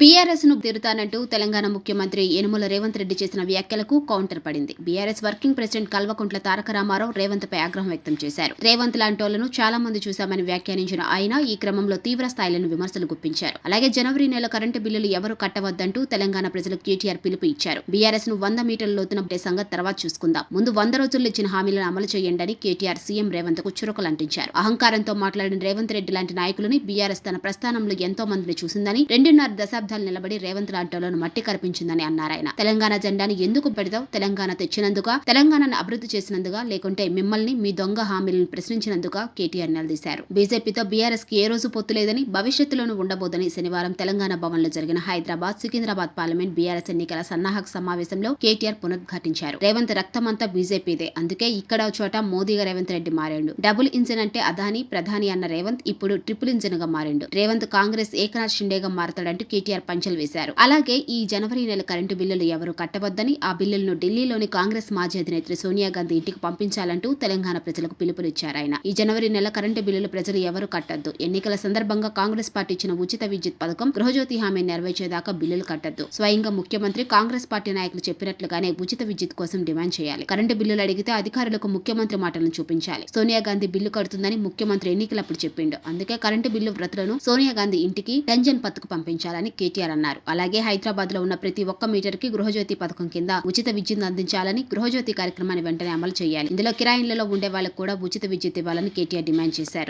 బీఆర్ఎస్ను తిరుతానంటూ తెలంగాణ ముఖ్యమంత్రి యనుమల రేవంత్ రెడ్డి చేసిన వ్యాఖ్యలకు కౌంటర్ పడింది. BRS working president Kalvakuntla Taraka Ramarao Revanth పై ఆగ్రహం వ్యక్తం చేశారు. రేవంత్ లాంటోళ్ళను చాలా మంది చూశామని వ్యాఖ్యానించిన ఆయన ఈ క్రమంలో తీవ్ర స్థాయిలను విమర్శలు గుప్పించారు. అలాగే జనవరి నెల కరెంటు బిల్లులు ఎవరు కట్టవద్దంటూ తెలంగాణ ప్రజలకు కేటీఆర్ పిలుపు ఇచ్చారు. బీఆర్ఎస్ను వంద మీటర్ల లోతున సంగతి తర్వాత చూసుకుందాం. ముందు వంద రోజుల్లో ఇచ్చిన హామీలను అమలు చేయండి అని కేటీఆర్ సీఎం రేవంత్కు చురకలు అంటించారు అహంకారంతో మాట్లాడిన రేవంత్ రెడ్డి లాంటి నాయకులని బీఆర్ఎస్ తన ప్రస్థానంలో ఎంతో మందిని చూసిందని రెండున్నర దశాబ్దాలు నిలబడి రేవంత్ లాంటోలను మట్టి కరిపించిందని అన్నారాయన తెలంగాణ జెండాని ఎందుకు పెడతావు? తెలంగాణ తెచ్చినందుక? తెలంగాణను అభివృద్ధి చేసినందుగా లేకుంటే మిమ్మల్ని మీ దొంగ హామీలను ప్రశ్నించినందుక? కేటీఆర్ నిలదీశారు. బీజేపీతో బీఆర్ఎస్కి ఏ రోజు పొత్తు లేదని భవిష్యత్తులోనూ ఉండబోదని శనివారం తెలంగాణ భవన్లో జరిగిన హైదరాబాద్ సికింద్రాబాద్ పార్లమెంట్ బీఆర్ఎస్ ఎన్నికల సన్నాహక సమావేశంలో కేటీఆర్ పునరుద్ఘాటించారు. రేవంత్ రక్తమంతా బీజేపీదే. అందుకే ఇక్కడ చోట మోదీగా రేవంత్ రెడ్డి మారాడు. డబుల్ ఇంజిన్ అంటే అదాని ప్రధాని అన్న రేవంత్ ఇప్పుడు ట్రిపుల్ ఇంజిన్గా మారిండు. రేవంత్ కాంగ్రెస్ ఏకనాథ్ షిండేగా మారతాడంటూ కేటీఆర్ పంచలు వేశారు. అలాగే ఈ జనవరి నెల కరెంటు బిల్లులు ఎవరు కట్టవద్దని ఆ బిల్లులను ఢిల్లీలోని కాంగ్రెస్ మాజీ అధినేత్రి సోనియా గాంధీ ఇంటికి పంపించాలంటూ తెలంగాణ ప్రజలకు పిలుపునిచ్చారు ఆయన. ఈ జనవరి నెల కరెంటు బిల్లులు ప్రజలు ఎవరు కట్టద్దు. ఎన్నికల సందర్భంగా కాంగ్రెస్ పార్టీ ఇచ్చిన ఉచిత విద్యుత్ పథకం గృహజ్యోతి హామీ నెరవేర్చేదాకా బిల్లులు కట్టద్దు. స్వయంగా ముఖ్యమంత్రి కాంగ్రెస్ పార్టీ నాయకులు చెప్పినట్లుగానే ఉచిత విద్యుత్ కోసం డిమాండ్ చేయాలి. కరెంటు బిల్లులు అడిగితే అధికారులకు ముఖ్యమంత్రి మాటలను చూపించాలి. సోనియా గాంధీ బిల్లు కడుతుందని ముఖ్యమంత్రి ఎన్నికలప్పుడు చెప్పిండు. అందుకే కరెంటు బిల్లు ప్రతులను సోనియా గాంధీ ఇంటికి టెన్షన్ పత్తుకు పంపించాలని కేటీఆర్ అన్నారు. అలాగే హైదరాబాద్లో ఉన్న ప్రతి ఒక్క మీటర్కి గృహజ్యోతి పథకం కింద ఉచిత విద్యుత్ అందించాలని గృహజ్యోతి కార్యక్రమాన్ని వెంటనే అమలు చేయాలి. ఇందులో కిరాయిన్లలో ఉండే వాళ్ళకు కూడా ఉచిత విద్యుత్ ఇవ్వాలని కేటీఆర్ డిమాండ్ చేశారు.